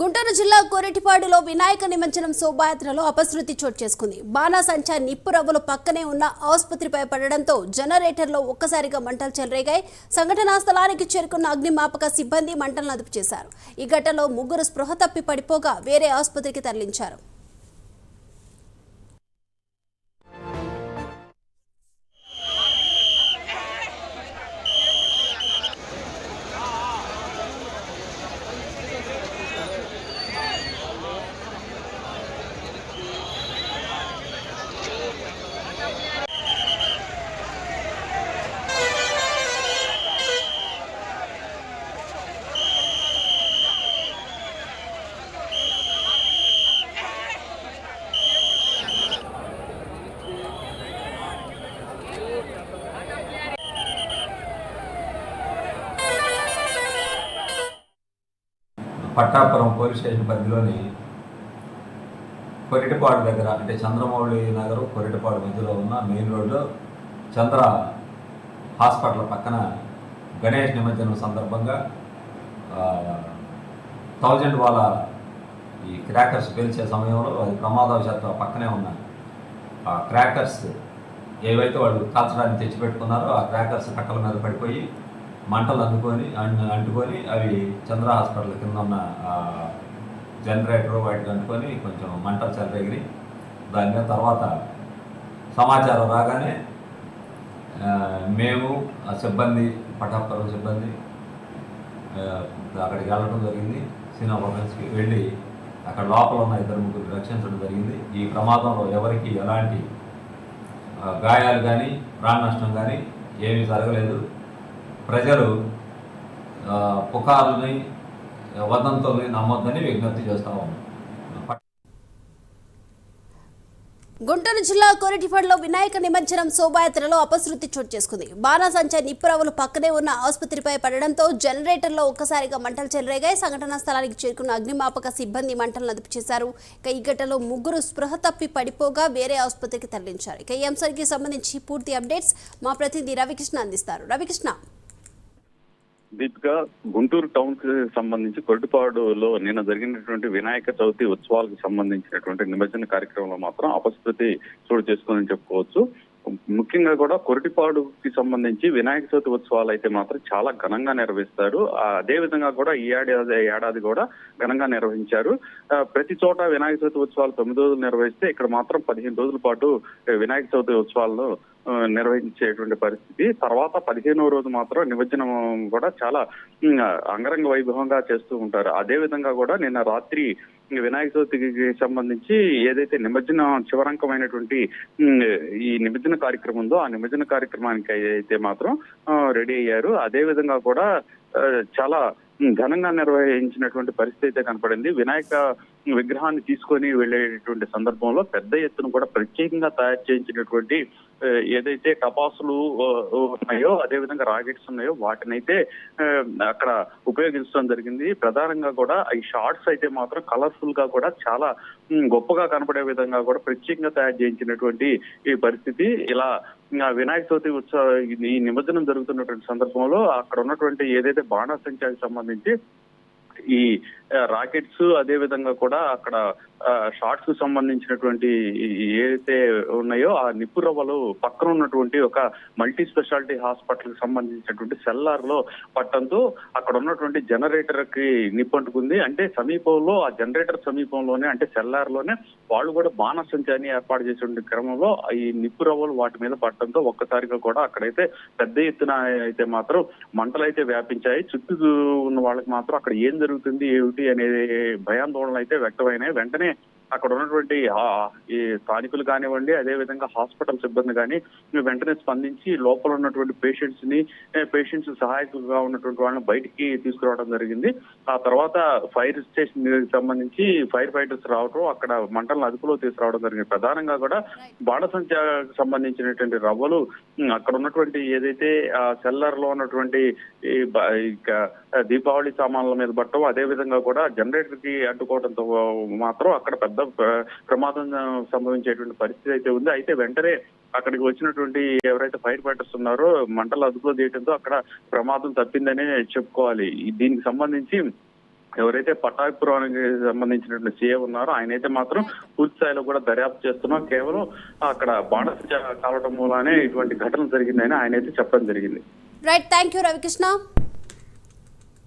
గుంటూరు జిల్లా కోరెటిపాడులో వినాయక నిమజ్జనం శోభాయాత్రలో అపశృతి చోటు చేసుకుంది. బాణాసంచా నిప్పు రవ్వలు పక్కనే ఉన్న ఆసుపత్రిపై పడడంతో జనరేటర్లో ఒక్కసారిగా మంటలు చెలరేగాయి. సంఘటనా స్థలానికి చేరుకున్న అగ్నిమాపక సిబ్బంది మంటలను అదుపు చేశారు. ఈ ఘటనలో ముగ్గురు స్పృహ తప్పి పడిపోగా వేరే ఆసుపత్రికి తరలించారు. పట్టాపురం పోలీస్ స్టేషన్ పరిధిలోని కొరిటపాడు దగ్గర అంటే చంద్రమౌళి నగరం కొరిటపాడు మధ్యలో ఉన్న మెయిన్ రోడ్లో చంద్ర హాస్పిటల్ పక్కన గణేష్ నిమజ్జనం సందర్భంగా థౌజండ్ వాళ్ళ ఈ క్రాకర్స్ పేల్చే సమయంలో అది ప్రమాదవశాత్తు పక్కనే ఉన్న ఆ క్రాకర్స్ ఏవైతే వాళ్ళు కాల్చడానికి తెచ్చిపెట్టుకున్నారో ఆ క్రాకర్స్ కట్టల మీద పడిపోయి మంటలు అందుకొని అంటుకొని అవి చంద్ర హాస్పిటల్ కింద ఉన్న జనరేటర్ వాటికి అంటుకొని కొంచెం మంటలు చెలరెగిరి. దాని మీద తర్వాత సమాచారం రాగానే మేము ఆ సిబ్బంది పటాపురం సిబ్బంది అక్కడికి వెళ్ళడం జరిగింది. సినిమా ఫోరెన్స్కి వెళ్ళి అక్కడ లోపల ఉన్న ఇద్దరు ముగ్గురు రక్షించడం జరిగింది. ఈ ప్రమాదంలో ఎవరికి ఎలాంటి గాయాలు కానీ ప్రాణ నష్టం కానీ ఏమీ జరగలేదు. ప్రజలు పుకార్లని వదంతుల్ని నమ్మొద్దని విజ్ఞప్తి చేస్తా ఉన్నాం. గుంటూరు జిల్లా కోరిటిఫడ్లో వినాయక నిమజ్జనం శోభాయాత్రలో అపశృతి చోటు చేసుకుంది. బాణాసంచా నిప్పురవులు పక్కనే ఉన్న ఆసుపత్రిపై పడడంతో జనరేటర్లో ఒక్కసారిగా మంటలు చెలరేగాయి. సంఘటనా స్థలానికి చేరుకున్న అగ్నిమాపక సిబ్బంది మంటలను అదుపు చేశారు. ఇక ఈ ఘటనలో ముగ్గురు స్పృహ తప్పి పడిపోగా వేరే ఆసుపత్రికి తరలించారు. ఇక ఈ అంశానికి సంబంధించి పూర్తి అప్డేట్స్ మా ప్రతినిధి రవికృష్ణ అందిస్తారు. రవికృష్ణ. దీపిక గుంటూరు టౌన్కి సంబంధించి కొరటిపాడులో నిన్న జరిగినటువంటి వినాయక చవితి ఉత్సవాలకు సంబంధించినటువంటి నిమజ్జన కార్యక్రమంలో మాత్రం అపశృతి చోటు చేసుకుని చెప్పుకోవచ్చు. ముఖ్యంగా కూడా కొరటిపాడుకి సంబంధించి వినాయక చవితి ఉత్సవాలు అయితే మాత్రం చాలా ఘనంగా నిర్వహిస్తారు. అదే విధంగా కూడా ఈ ఏడాది ఏడాది కూడా ఘనంగా నిర్వహించారు. ప్రతి చోట వినాయక చవితి ఉత్సవాలు తొమ్మిది రోజులు నిర్వహిస్తే ఇక్కడ మాత్రం పదిహేను రోజుల పాటు వినాయక చవితి ఉత్సవాలను నిర్వహించేటువంటి పరిస్థితి. తర్వాత పదిహేనవ రోజు మాత్రం నిమజ్జనం కూడా చాలా అంగరంగ వైభవంగా చేస్తూ ఉంటారు. అదే విధంగా కూడా నిన్న రాత్రి వినాయక చవితికి సంబంధించి ఏదైతే నిమజ్జనం చివరంకమైనటువంటి ఈ నిమజ్జన కార్యక్రమం ఉందో ఆ నిమజ్జన కార్యక్రమానికి అయితే మాత్రం రెడీ అయ్యారు. అదే విధంగా కూడా చాలా ఘనంగా నిర్వహించినటువంటి పరిస్థితి అయితే కనపడింది. వినాయక విగ్రహాన్ని తీసుకొని వెళ్ళేటువంటి సందర్భంలో పెద్ద ఎత్తున కూడా ప్రత్యేకంగా తయారు చేయించినటువంటి ఏదైతే టపాసులు ఉన్నాయో అదే విధంగా రాకెట్స్ ఉన్నాయో వాటినైతే అయితే అక్కడ ఉపయోగించడం జరిగింది. ప్రధానంగా కూడా ఈ షార్ట్స్ అయితే మాత్రం కలర్ఫుల్గా కూడా చాలా గొప్పగా కనపడే విధంగా కూడా ప్రత్యేకంగా తయారు చేయించినటువంటి ఈ పరిస్థితి. ఇలా వినాయక చవితి ఉత్సవ ఈ నిమజ్జనం జరుగుతున్నటువంటి సందర్భంలో అక్కడ ఉన్నటువంటి ఏదైతే బాణాసంచాకి సంబంధించి ఈ రాకెట్స్ అదే విధంగా కూడా అక్కడ ఆ, షార్ట్స్కు సంబంధించినటువంటి ఏదైతే ఉన్నాయో ఆ నిప్పు రవ్వలు పక్కన ఉన్నటువంటి ఒక మల్టీ స్పెషాలిటీ హాస్పిటల్కి సంబంధించినటువంటి సెల్లార్లో పట్టంతో అక్కడ ఉన్నటువంటి జనరేటర్కి నిప్పంటుకుంది అంటే సమీపంలో ఆ జనరేటర్ సమీపంలోనే అంటే సెల్లార్లోనే వాళ్ళు కూడా బాణసంచాన్ని ఏర్పాటు చేసే క్రమంలో ఈ నిప్పు రవ్వలు వాటి మీద పట్టడంతో ఒక్కసారిగా కూడా అక్కడైతే పెద్ద ఎత్తున అయితే మాత్రం మంటలు అయితే వ్యాపించాయి. చుట్టూ ఉన్న వాళ్ళకి మాత్రం అక్కడ ఏం జరుగుతుంది ఏమిటి అనేది భయాందోళనలు అయితే వ్యక్తమైనాయి. వెంటనే అక్కడ ఉన్నటువంటి ఈ స్థానికులు కానివ్వండి అదే విధంగా హాస్పిటల్ సిబ్బంది కానీ వెంటనే స్పందించి లోపల ఉన్నటువంటి పేషెంట్స్ని పేషెంట్స్ సహాయకులుగా ఉన్నటువంటి వాళ్ళని బయటికి తీసుకురావడం జరిగింది. ఆ తర్వాత ఫైర్ స్టేషన్ సంబంధించి ఫైర్ ఫైటర్స్ రావడం అక్కడ మంటలను అదుపులో తీసుకురావడం జరిగింది. ప్రధానంగా కూడా బాణసంచాకు సంబంధించినటువంటి రవ్వలు అక్కడ ఉన్నటువంటి ఏదైతే ఆ సెల్లర్లో ఉన్నటువంటి ఈ దీపావళి సామాన్ల మీద పట్టడం అదే విధంగా కూడా జనరేటర్కి అడ్డుకోవడంతో మాత్రం అక్కడ పెద్ద ప్రమాదం సంభవించేటువంటి పరిస్థితి అయితే ఉంది. అయితే వెంటనే అక్కడికి వచ్చినటువంటి ఎవరైతే ఫైర్ ఫైటర్స్ ఉన్నారో మంటలు అదుపులో తీయడంతో అక్కడ ప్రమాదం తప్పిందనే చెప్పుకోవాలి. దీనికి సంబంధించి ఎవరైతే పటాభిపురానికి సంబంధించినటువంటి సీఏ ఉన్నారో ఆయన అయితే మాత్రం పూర్తి స్థాయిలో కూడా దర్యాప్తు చేస్తున్నాం. కేవలం అక్కడ బాణస కావడం మూలానే ఇటువంటి ఘటన జరిగిందని ఆయన అయితే చెప్పడం జరిగింది. Right thank you Ravikrishna